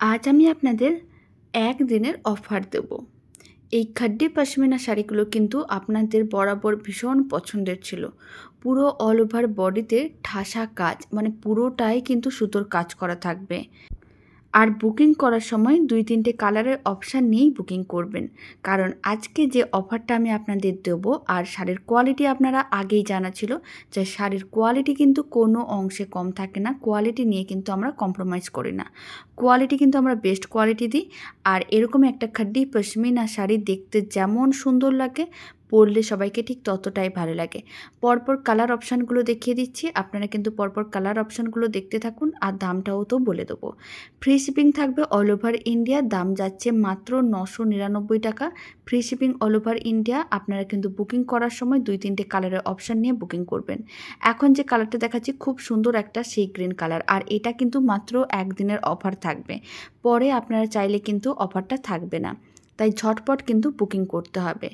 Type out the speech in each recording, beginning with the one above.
আজ আমি আপনাদের এক দিনের অফার দেব। এই খাড্ডি পাশমিনা শাড়িগুলো কিন্তু আপনাদের বরাবর ভীষণ পছন্দের ছিল। পুরো অল ওভার বডিতে ঠাসা কাজ মানে পুরোটাই কিন্তু সুতোর কাজ করা থাকবে। আর বুকিং করার সময় দুই তিনটে কালারের অপশান নিয়েই বুকিং করবেন। কারণ আজকে যে অফারটা আমি আপনাদের দেবো আর শাড়ির কোয়ালিটি আপনারা আগেই জানা ছিল যে শাড়ির কোয়ালিটি কিন্তু কোনো অংশে কম থাকে না, কোয়ালিটি নিয়ে কিন্তু আমরা কম্প্রোমাইজ করি না। কোয়ালিটি কিন্তু আমরা বেস্ট কোয়ালিটি দিই আর এরকম একটা খাড্ডি পশমিনা শাড়ি দেখতে যেমন সুন্দর লাগে পরলে সবাইকে ঠিক ততটাই ভালো লাগে। পরপর কালার অপশানগুলো দেখিয়ে দিচ্ছি। আপনারা কিন্তু পরপর কালার অপশানগুলো দেখতে থাকুন আর দামটাও তো বলে দেবো। ফ্রি শিপিং থাকবে অল ওভার ইন্ডিয়া দাম যাচ্ছে মাত্র নশো নিরানব্বই টাকা। Free shipping all over India আপনারা কিন্তু বুকিং করার সময় দুই তিনটে কালারের অপশান নিয়ে বুকিং করবেন। এখন যে কালারটা দেখাচ্ছি, খুব সুন্দর একটা সেই গ্রিন কালার আর এটা কিন্তু মাত্র একদিনের অফার থাকবে। পরে আপনারা চাইলে কিন্তু অফারটা থাকবে না। তাই ঝটপট কিন্তু বুকিং করতে হবে।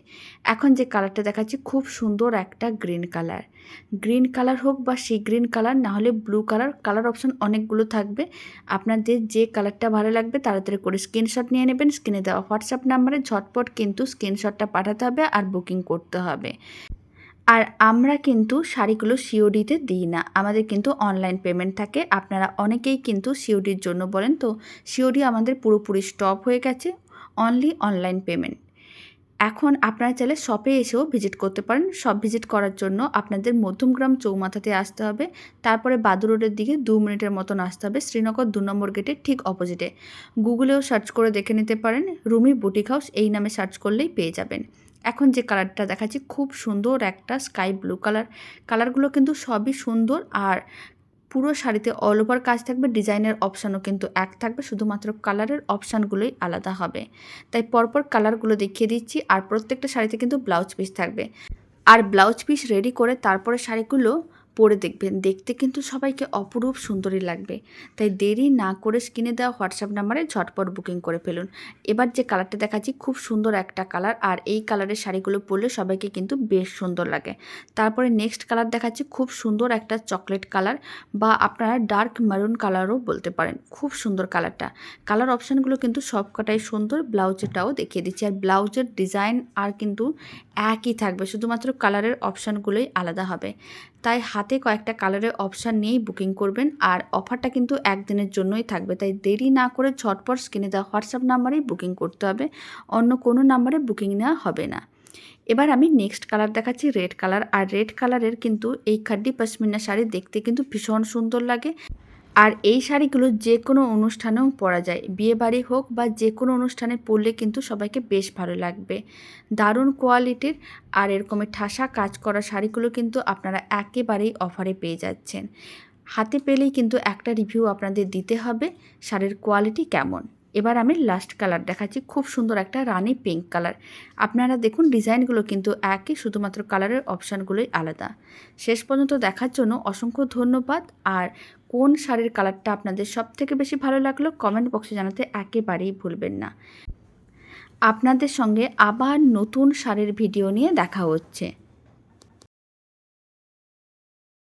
এখন যে কালারটা দেখাচ্ছি খুব সুন্দর একটা গ্রিন কালার গ্রিন কালার হোক বা সি গ্রিন কালার না হলে ব্লু কালার কালার অপশন অনেকগুলো থাকবে। আপনাদের যে কালারটা ভালো লাগবে তাড়াতাড়ি করে স্ক্রিনশট নিয়ে নেবেন স্ক্রিনে দেওয়া হোয়াটসঅ্যাপ নাম্বারে ঝটপট কিন্তু স্ক্রিনশটটা পাঠাতে হবে আর বুকিং করতে হবে। আর আমরা কিন্তু শাড়িগুলো সিওডিতে দিই না, আমাদের কিন্তু অনলাইন পেমেন্ট থাকে। আপনারা অনেকেই কিন্তু সিওডির জন্য বলেন তো সিওডি আমাদের পুরোপুরি স্টপ হয়ে গেছে। অনলি অনলাইন পেমেন্ট এখন আপনারা চাইলে শপে এসেও ভিজিট করতে পারেন। শপ ভিজিট করার জন্য আপনাদের মধ্যমগ্রাম চৌমাথাতে আসতে হবে। তারপরে বাদু রোডের দিকে দু মিনিটের মতন আসতে হবে। শ্রীনগর দু নম্বর গেটের ঠিক অপোজিটে গুগলেও সার্চ করে দেখে নিতে পারেন। রুমি বুটিক হাউস এই নামে সার্চ করলেই পেয়ে যাবেন। এখন যে কালারটা দেখাচ্ছি, খুব সুন্দর একটা স্কাই ব্লু কালার কালারগুলো কিন্তু সবই সুন্দর আর পুরো শাড়িতে অল ওভার কাজ থাকবে ডিজাইনের অপশানও কিন্তু এক থাকবে, শুধুমাত্র কালারের অপশানগুলোই আলাদা হবে। তাই পরপর কালারগুলো দেখিয়ে দিচ্ছি, আর প্রত্যেকটা শাড়িতে কিন্তু ব্লাউজ পিস থাকবে। আর ব্লাউজ পিস রেডি করে তারপরে শাড়িগুলো পরে দেখবেন। দেখতে কিন্তু সবাইকে অপরূপ সুন্দরী লাগবে। তাই দেরি না করে স্ক্রিনে দেওয়া হোয়াটসঅ্যাপ নাম্বারে ঝটপট বুকিং করে ফেলুন। এবার যে কালারটা দেখাচ্ছি, খুব সুন্দর একটা কালার। আর এই কালারের শাড়িগুলো পরলে সবাইকে কিন্তু বেশ সুন্দর লাগে। তারপরে নেক্সট কালার দেখাচ্ছি, খুব সুন্দর একটা চকলেট কালার বা আপনারা ডার্ক মেরুন কালারও বলতে পারেন। খুব সুন্দর কালারটা। কালার অপশানগুলো কিন্তু সবকটাই সুন্দর। ব্লাউজেরটাও দেখিয়ে দিচ্ছি। আর ব্লাউজের ডিজাইন আর কিন্তু একই থাকবে। শুধুমাত্র কালারের অপশানগুলোই আলাদা হবে। তাই হাতে কয়েকটা কালারের অপশান নিয়েই বুকিং করবেন আর অফারটা কিন্তু একদিনের জন্যই থাকবে, তাই দেরি না করে ঝটপট স্ক্রিনে দেওয়া হোয়াটসঅ্যাপ নাম্বারেই বুকিং করতে হবে, অন্য কোনো নাম্বারে বুকিং নেওয়া হবে না। এবার আমি নেক্সট কালার দেখাচ্ছি, রেড কালার, আর রেড কালারের কিন্তু এই খাড্ডি পশমিনা শাড়ি দেখতে কিন্তু ভীষণ সুন্দর লাগে। আর এই শাড়িগুলো যে কোনো অনুষ্ঠানেও পরা যায়। বিয়ে বাড়ি হোক বা যে কোনো অনুষ্ঠানে পরলে কিন্তু সবাইকে বেশ ভালো লাগবে। দারুণ কোয়ালিটির আর এরকমের ঠাসা কাজ করা শাড়িগুলো কিন্তু আপনারা একেবারেই অফারে পেয়ে যাচ্ছেন। হাতে পেলেই কিন্তু একটা রিভিউ আপনাদের দিতে হবে, শাড়ির কোয়ালিটি কেমন? এবার আমি লাস্ট কালার দেখাচ্ছি। খুব সুন্দর একটা রানি পিঙ্ক কালার আপনারা দেখুন ডিজাইনগুলো কিন্তু একই, শুধুমাত্র কালারের অপশানগুলোই আলাদা। শেষ পর্যন্ত দেখার জন্য অসংখ্য ধন্যবাদ। আর কোন শাড়ির কালারটা আপনাদের সব থেকে বেশি ভালো লাগল কমেন্ট বক্সে জানাতে একেবারেই ভুলবেন না। আপনাদের সঙ্গে আবার নতুন শাড়ির ভিডিও নিয়ে দেখা হচ্ছে।